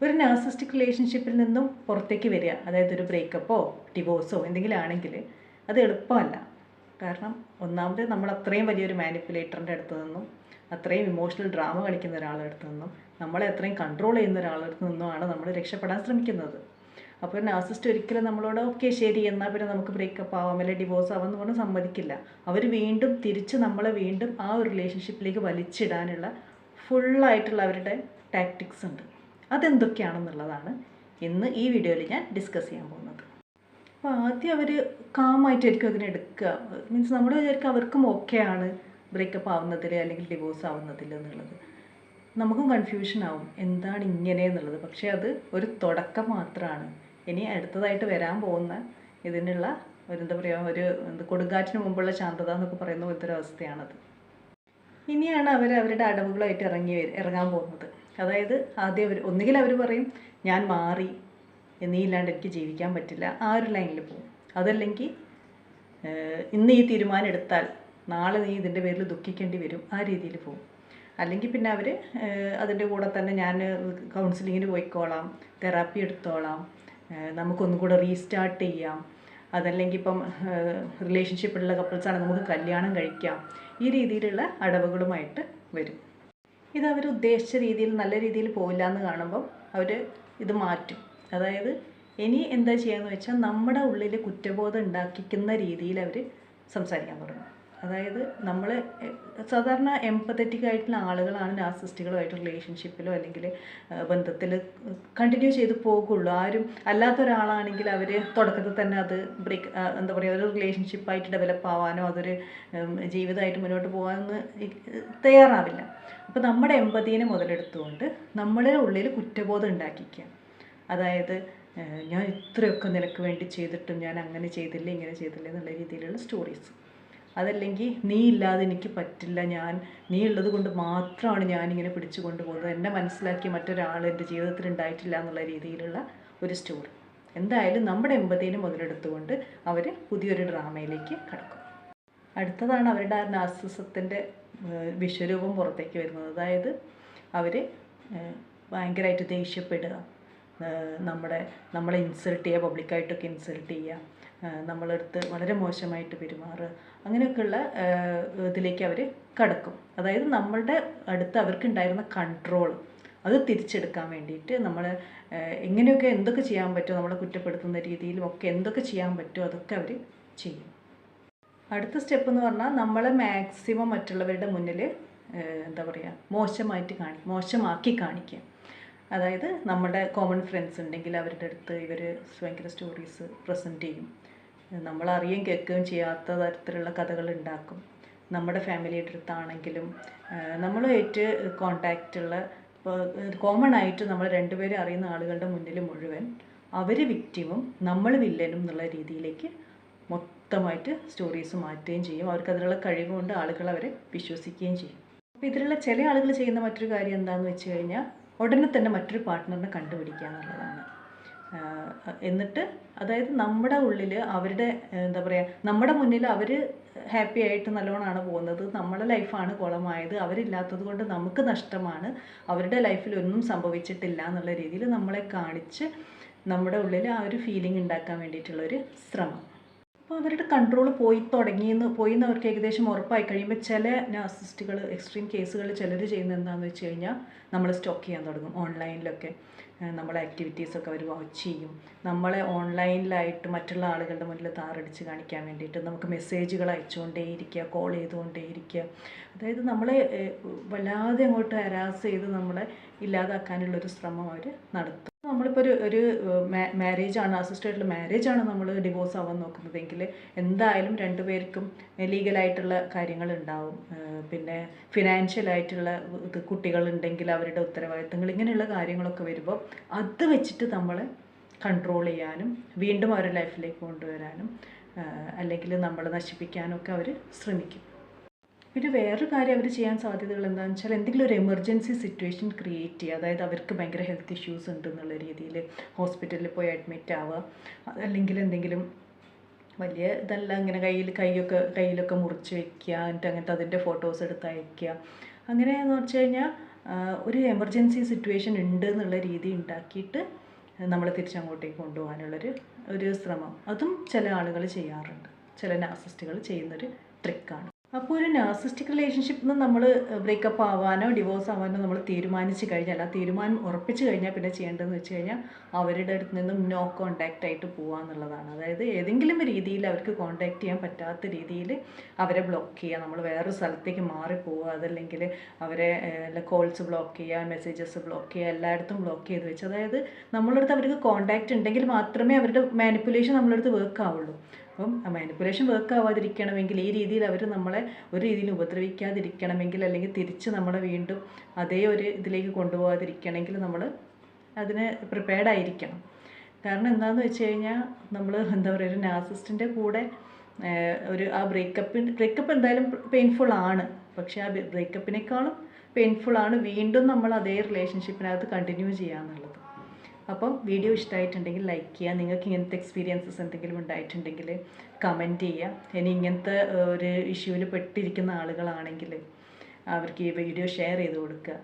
ഒരു നാർസിസ്റ്റിക് റിലേഷൻഷിപ്പിൽ നിന്നും പുറത്തേക്ക് വരിക അതായത് ഒരു ബ്രേക്കപ്പോ ഡിവോഴ്സോ എന്തെങ്കിലും ആണെങ്കിൽ അത് എളുപ്പമല്ല. കാരണം ഒന്നാമത് നമ്മൾ അത്രയും വലിയൊരു മാനിപ്പുലേറ്ററിന്റെ അടുത്ത് നിന്നും അത്രയും ഇമോഷണൽ ഡ്രാമ കളിക്കുന്ന ഒരാളുടെ അടുത്ത് നിന്നും നമ്മളെ അത്രയും കൺട്രോൾ ചെയ്യുന്ന ഒരാളുടെ അടുത്ത് നിന്നുമാണ് നമ്മൾ രക്ഷപ്പെടാൻ ശ്രമിക്കുന്നത്. അപ്പോൾ നാർസിസ്റ്റ് ഒരിക്കലും നമ്മളോട് ഓക്കെ ശരി എന്നാൽ പിന്നെ നമുക്ക് ബ്രേക്കപ്പ് ആവാം അല്ലെങ്കിൽ ഡിവോഴ്സ് ആവാം എന്ന് പറഞ്ഞ് സമ്മതിക്കില്ല. അവർ വീണ്ടും തിരിച്ച് നമ്മളെ വീണ്ടും ആ ഒരു റിലേഷൻഷിപ്പിലേക്ക് വലിച്ചിടാനുള്ള ഫുള്ളായിട്ടുള്ള അവരുടെ ടാക്ടിക്സ് ഉണ്ട്. അതെന്തൊക്കെയാണെന്നുള്ളതാണ് ഇന്ന് ഈ വീഡിയോയിൽ ഞാൻ ഡിസ്കസ് ചെയ്യാൻ പോകുന്നത്. അപ്പോൾ ആദ്യം അവർ കാമായിട്ടായിരിക്കും അതിനെ എടുക്കുക. മീൻസ് നമ്മൾ വിചാരിക്കും അവർക്കും ആണ് ബ്രേക്കപ്പ് ആവുന്നതിൽ അല്ലെങ്കിൽ ഡിവോഴ്സ് ആവുന്നതിൽ എന്നുള്ളത്. നമുക്കും കൺഫ്യൂഷൻ ആവും. എന്താണ് ഇങ്ങനെ എന്നുള്ളത്. പക്ഷേ അത് ഒരു തുടക്കം മാത്രമാണ് ഇനി അടുത്തതായിട്ട് വരാൻ പോകുന്ന ഇതിനുള്ള ഒരു എന്താ പറയുക ഒരു കൊടുങ്കാറ്റിന് മുമ്പുള്ള ശാന്തത എന്നൊക്കെ പറയുന്ന പോലത്തെ ഒരു അവസ്ഥയാണത്. ഇനിയാണ് അവർ അവരുടെ അടവുകളായിട്ട് ഇറങ്ങി ഇറങ്ങാൻ പോകുന്നത്. അതായത് ആദ്യം അവർ ഒന്നുകിൽ അവർ പറയും ഞാൻ മാറി എന്നീ ഇല്ലാണ്ട് എനിക്ക് ജീവിക്കാൻ പറ്റില്ല. ആ ഒരു ലൈനിൽ പോകും. അതല്ലെങ്കിൽ ഇന്ന് ഈ തീരുമാനം എടുത്താൽ നാളെ നീ ഇതിന്റെ പേരിൽ ദുഃഖിക്കേണ്ടി വരും. ആ രീതിയിൽ പോകും. അല്ലെങ്കിൽ പിന്നെ അവർ അതിന്റെ കൂടെ തന്നെ ഞാൻ കൗൺസിലിങ്ങിന് പോയിക്കോളാം തെറാപ്പി എടുത്തോളാം നമുക്കൊന്നും കൂടെ റീസ്റ്റാർട്ട് ചെയ്യാം. അതല്ലെങ്കിൽ ഇപ്പം റിലേഷൻഷിപ്പുള്ള കപ്പിൾസാണ് നമുക്ക് കല്യാണം കഴിക്കാം. ഈ രീതിയിലുള്ള അടവുകളുമായിട്ട് വരും. ഇത് അവർ ഉദ്ദേശിച്ച രീതിയിൽ നല്ല രീതിയിൽ പോയില്ല എന്ന് കാണുമ്പം അവർ ഇത് മാറ്റും. അതായത് ഇനി എന്താ ചെയ്യാന്ന് വെച്ചാൽ നമ്മുടെ ഉള്ളിൽ കുറ്റബോധം ഉണ്ടാക്കിക്കുന്ന രീതിയിൽ അവർ സംസാരിക്കാൻ തുടങ്ങും. അതായത് നമ്മൾ സാധാരണ എംപത്തറ്റിക് ആയിട്ടുള്ള ആളുകളാണ് നാസിസ്റ്റുകളുമായിട്ട് റിലേഷൻഷിപ്പിലോ അല്ലെങ്കിൽ ബന്ധത്തിൽ കണ്ടിന്യൂ ചെയ്ത് പോകുള്ളൂ. ആരും അല്ലാത്ത ഒരാളാണെങ്കിൽ അവർ തുടക്കത്തിൽ തന്നെ അത് ബ്രേക്ക് എന്താ പറയുക ഒരു റിലേഷൻഷിപ്പായിട്ട് ഡെവലപ്പ് ആവാനോ അതൊരു ജീവിതമായിട്ട് മുന്നോട്ട് പോകാനൊന്നും തയ്യാറാവില്ല. അപ്പോൾ നമ്മുടെ എമ്പതിനെ മുതലെടുത്തുകൊണ്ട് നമ്മുടെ ഉള്ളിൽ കുറ്റബോധം ഉണ്ടാക്കിക്കുക. അതായത് ഞാൻ ഇത്രയൊക്കെ നിനക്ക് വേണ്ടി ചെയ്തിട്ടും ഞാൻ അങ്ങനെ ചെയ്തില്ല ഇങ്ങനെ ചെയ്തില്ല എന്നുള്ള രീതിയിലുള്ള സ്റ്റോറീസ് അതല്ലെങ്കിൽ നീ ഇല്ലാതെ എനിക്ക് പറ്റില്ല ഞാൻ നീ ഉള്ളത് കൊണ്ട് മാത്രമാണ് ഞാനിങ്ങനെ പിടിച്ചു കൊണ്ടുപോകുന്നത്. എന്നെ മനസ്സിലാക്കി മറ്റൊരാൾ എന്റെ ജീവിതത്തിൽ ഉണ്ടായിട്ടില്ല എന്നുള്ള രീതിയിലുള്ള ഒരു സ്റ്റോറി എന്തായാലും നമ്മുടെ എമ്പതീനെ മുതലെടുത്തുകൊണ്ട് അവർ പുതിയൊരു ഡ്രാമയിലേക്ക് കടക്കും. അടുത്തതാണ് അവരുടെ ആ വിശ്വരൂപം പുറത്തേക്ക് വരുന്നത്. അതായത് അവർ ഭയങ്കരമായിട്ട് ദേഷ്യപ്പെടുക. നമ്മുടെ നമ്മളെ ഇൻസൾട്ട് ചെയ്യുക പബ്ലിക്കായിട്ടൊക്കെ ഇൻസൾട്ട് ചെയ്യുക. നമ്മളടുത്ത് വളരെ മോശമായിട്ട് പെരുമാറുക അങ്ങനെയൊക്കെയുള്ള ഇതിലേക്ക് അവർ കടക്കും. അതായത് നമ്മളുടെ അടുത്ത് അവർക്കുണ്ടായിരുന്ന കൺട്രോൾ അത് തിരിച്ചെടുക്കാൻ വേണ്ടിയിട്ട് നമ്മൾ എങ്ങനെയൊക്കെ എന്തൊക്കെ ചെയ്യാൻ പറ്റുമോ നമ്മളെ കുറ്റപ്പെടുത്തുന്ന രീതിയിലും ഒക്കെ എന്തൊക്കെ ചെയ്യാൻ പറ്റുമോ അതൊക്കെ അവർ ചെയ്യും. അടുത്ത സ്റ്റെപ്പ് എന്ന് പറഞ്ഞാൽ നമ്മളെ മാക്സിമം മറ്റുള്ളവരുടെ മുന്നിൽ എന്താ പറയുക മോശമായിട്ട് കാണി മോശമാക്കി കാണിക്കുക. അതായത് നമ്മുടെ കോമൺ ഫ്രണ്ട്സ് ഉണ്ടെങ്കിൽ അവരുടെ അടുത്ത് ഇവർ ഭയങ്കര സ്റ്റോറീസ് പ്രസന്റ് ചെയ്യും. നമ്മൾ അറിയുകയും കേൾക്കുകയും ചെയ്യാത്ത തരത്തിലുള്ള കഥകൾ ഉണ്ടാക്കും. നമ്മുടെ ഫാമിലിയുടെ അടുത്താണെങ്കിലും കോണ്ടാക്റ്റുള്ള ഇപ്പോൾ കോമൺ ആയിട്ട് നമ്മൾ രണ്ടുപേരും അറിയുന്ന ആളുകളുടെ മുന്നിൽ മുഴുവൻ അവർ വിക്റ്റിമും നമ്മൾ വില്ലനും എന്നുള്ള രീതിയിലേക്ക് മൊത്തമായിട്ട് സ്റ്റോറീസ് മാറ്റുകയും ചെയ്യും. അവർക്ക് അതിനുള്ള കഴിവുകൊണ്ട് ആളുകൾ അവരെ വിശ്വസിക്കുകയും ചെയ്യും. അപ്പോൾ ഇതിലുള്ള ചില ആളുകൾ ചെയ്യുന്ന മറ്റൊരു കാര്യം എന്താണെന്ന് വെച്ച് കഴിഞ്ഞാൽ ഉടനെ തന്നെ മറ്റൊരു പാർട്ട്ണറിനെ കണ്ടുപിടിക്കുക എന്നുള്ളതാണ്. എന്നിട്ട് അതായത് നമ്മുടെ ഉള്ളിൽ അവരുടെ എന്താ പറയുക നമ്മുടെ മുന്നിൽ അവർ ഹാപ്പി ആയിട്ട് നല്ലോണമാണ് പോകുന്നത്. നമ്മുടെ ലൈഫാണ് കുളമായത്. അവരില്ലാത്തത് കൊണ്ട് നമുക്ക് നഷ്ടമാണ്. അവരുടെ ലൈഫിൽ ഒന്നും സംഭവിച്ചിട്ടില്ല എന്നുള്ള രീതിയിൽ നമ്മളെ കാണിച്ച് നമ്മുടെ ഉള്ളിൽ ആ ഒരു ഫീലിംഗ് ഉണ്ടാക്കാൻ വേണ്ടിയിട്ടുള്ളൊരു ശ്രമം. അപ്പോൾ അവരുടെ കൺട്രോൾ പോയി തുടങ്ങിയെന്ന് പോയി എന്ന് അവർക്ക് ഏകദേശം ഉറപ്പായി കഴിയുമ്പോൾ ചില നാസിസ്റ്റുകൾ എക്സ്ട്രീം കേസുകൾ ചിലർ ചെയ്യുന്നത് എന്താണെന്ന് വെച്ച് കഴിഞ്ഞാൽ നമ്മൾ സ്റ്റോക്ക് ചെയ്യാൻ തുടങ്ങും ഓൺലൈനിലൊക്കെ നമ്മളെ ആക്ടിവിറ്റീസൊക്കെ അവർ വാച്ച് ചെയ്യും. നമ്മളെ ഓൺലൈനിലായിട്ട് മറ്റുള്ള ആളുകളുടെ മുന്നിൽ താറടിച്ച് കാണിക്കാൻ വേണ്ടിയിട്ട് നമുക്ക് മെസ്സേജുകൾ അയച്ചുകൊണ്ടേയിരിക്കുക കോൾ ചെയ്തുകൊണ്ടേയിരിക്കുക. അതായത് നമ്മളെ വല്ലാതെ അങ്ങോട്ട് ഹരാസ് ചെയ്ത് നമ്മളെ ഇല്ലാതാക്കാനുള്ളൊരു ശ്രമം അവർ നടത്തും. നമ്മളിപ്പോൾ ഒരു ഒരു മാരേജ് ആണ് അസിസ്റ്റഡ് മാരേജ് ആണ് നമ്മൾ ഡിവോഴ്സ് ആവാൻ നോക്കുന്നതെങ്കിൽ എന്തായാലും രണ്ടുപേർക്കും ലീഗലായിട്ടുള്ള കാര്യങ്ങൾ ഉണ്ടാവും. പിന്നെ ഫിനാൻഷ്യലായിട്ടുള്ള ഇത് കുട്ടികളുണ്ടെങ്കിൽ അവരുടെ ഉത്തരവാദിത്തങ്ങൾ ഇങ്ങനെയുള്ള കാര്യങ്ങളൊക്കെ വരുമ്പോൾ അത് വെച്ചിട്ട് നമ്മളെ കൺട്രോൾ ചെയ്യാനും വീണ്ടും അവരുടെ ലൈഫിലേക്ക് കൊണ്ടുവരാനും അല്ലെങ്കിൽ നമ്മൾ നശിപ്പിക്കാനൊക്കെ അവർ ശ്രമിക്കും. പിന്നെ വേറൊരു കാര്യം അവർ ചെയ്യാൻ സാധ്യതകൾ എന്താണെന്ന് വെച്ചാൽ എന്തെങ്കിലും ഒരു എമർജൻസി സിറ്റുവേഷൻ ക്രിയേറ്റ് ചെയ്യുക. അതായത് അവർക്ക് ഭയങ്കര ഹെൽത്ത് ഇഷ്യൂസ് ഉണ്ട് എന്നുള്ള രീതിയിൽ ഹോസ്പിറ്റലിൽ പോയി അഡ്മിറ്റ് ആവുക. അല്ലെങ്കിൽ എന്തെങ്കിലും വലിയ ഇതല്ല ഇങ്ങനെ കയ്യിൽ കൈയൊക്കെ കയ്യിലൊക്കെ മുറിച്ച് വെക്കുക. എന്നിട്ട് അങ്ങനത്തെ അതിന്റെ ഫോട്ടോസ് എടുത്ത് അയക്കുക. അങ്ങനെയെന്ന് വെച്ച് കഴിഞ്ഞാൽ ഒരു എമർജൻസി സിറ്റുവേഷൻ ഉണ്ട് എന്നുള്ള രീതി ഉണ്ടാക്കിയിട്ട് നമ്മൾ തിരിച്ചങ്ങോട്ടേക്ക് കൊണ്ടുപോകാനുള്ളൊരു ഒരു ശ്രമം. അതും ചില ആളുകൾ ചെയ്യാറുണ്ട്. ചില നാസിസ്റ്റുകൾ ചെയ്യുന്നൊരു ട്രിക്കാണ് അപ്പോൾ ഒരു നാസിസ്റ്റിക് റിലേഷൻഷിപ്പിൽ നിന്ന് നമ്മൾ ബ്രേക്കപ്പ് ആവാനോ ഡിവോഴ്സ് ആവാനോ നമ്മൾ തീരുമാനിച്ചു കഴിഞ്ഞാൽ ആ തീരുമാനം ഉറപ്പിച്ചു കഴിഞ്ഞാൽ പിന്നെ ചെയ്യേണ്ടതെന്ന് വെച്ച് കഴിഞ്ഞാൽ അവരുടെ അടുത്ത് നിന്നും നോ കോണ്ടാക്റ്റ് ആയിട്ട് പോവുക എന്നുള്ളതാണ്. അതായത് ഏതെങ്കിലും രീതിയിൽ അവർക്ക് കോണ്ടാക്ട് ചെയ്യാൻ പറ്റാത്ത രീതിയിൽ അവരെ ബ്ലോക്ക് ചെയ്യുക നമ്മൾ വേറൊരു സ്ഥലത്തേക്ക് മാറിപ്പോവുക പോവുക അതല്ലെങ്കിൽ അവരെ കോൾസ് ബ്ലോക്ക് ചെയ്യുക മെസ്സേജസ് ബ്ലോക്ക് ചെയ്യുക എല്ലായിടത്തും ബ്ലോക്ക് ചെയ്ത് വെച്ച്. അതായത് നമ്മളടുത്ത് അവർക്ക് കോണ്ടാക്റ്റ് ഉണ്ടെങ്കിൽ മാത്രമേ അവരുടെ മാനിപ്പുലേഷൻ നമ്മളടുത്ത് വർക്ക് ആവുള്ളൂ. അപ്പം മാനിപ്പുലേഷൻ വർക്ക് ആവാതിരിക്കണമെങ്കിൽ ഈ രീതിയിൽ അവർ നമ്മളെ ഒരു രീതിയിൽ ഉപദ്രവിക്കാതിരിക്കണമെങ്കിൽ അല്ലെങ്കിൽ തിരിച്ച് നമ്മളെ വീണ്ടും അതേ ഒരു ഇതിലേക്ക് കൊണ്ടുപോകാതിരിക്കണമെങ്കിൽ നമ്മൾ അതിന് പ്രിപ്പയർഡ് ആയിരിക്കണം. കാരണം എന്താണെന്ന് വെച്ച് കഴിഞ്ഞാൽ നമ്മൾ എന്താ പറയുക ഒരു നാസിസ്റ്റിന്റെ കൂടെ ഒരു ആ ബ്രേക്കപ്പിന് ബ്രേക്കപ്പ് എന്തായാലും പെയിൻഫുൾ ആണ്. പക്ഷേ ആ ബ്രേക്കപ്പിനേക്കാളും പെയിൻഫുൾ ആണ് വീണ്ടും നമ്മൾ അതേ റിലേഷൻഷിപ്പിനകത്ത് കണ്ടിന്യൂ ചെയ്യുക എന്നുള്ളത് അപ്പം വീഡിയോ ഇഷ്ടമായിട്ടുണ്ടെങ്കിൽ ലൈക്ക് ചെയ്യുക. നിങ്ങൾക്ക് ഇങ്ങനത്തെ എക്സ്പീരിയൻസസ് എന്തെങ്കിലും ഉണ്ടായിട്ടുണ്ടെങ്കിൽ കമന്റ് ചെയ്യുക. ഇനി ഇങ്ങനത്തെ ഒരു ഇഷ്യൂവിൽ പെട്ടിരിക്കുന്ന ആളുകളാണെങ്കിൽ അവർക്ക് ഈ വീഡിയോ ഷെയർ ചെയ്ത് കൊടുക്കുക.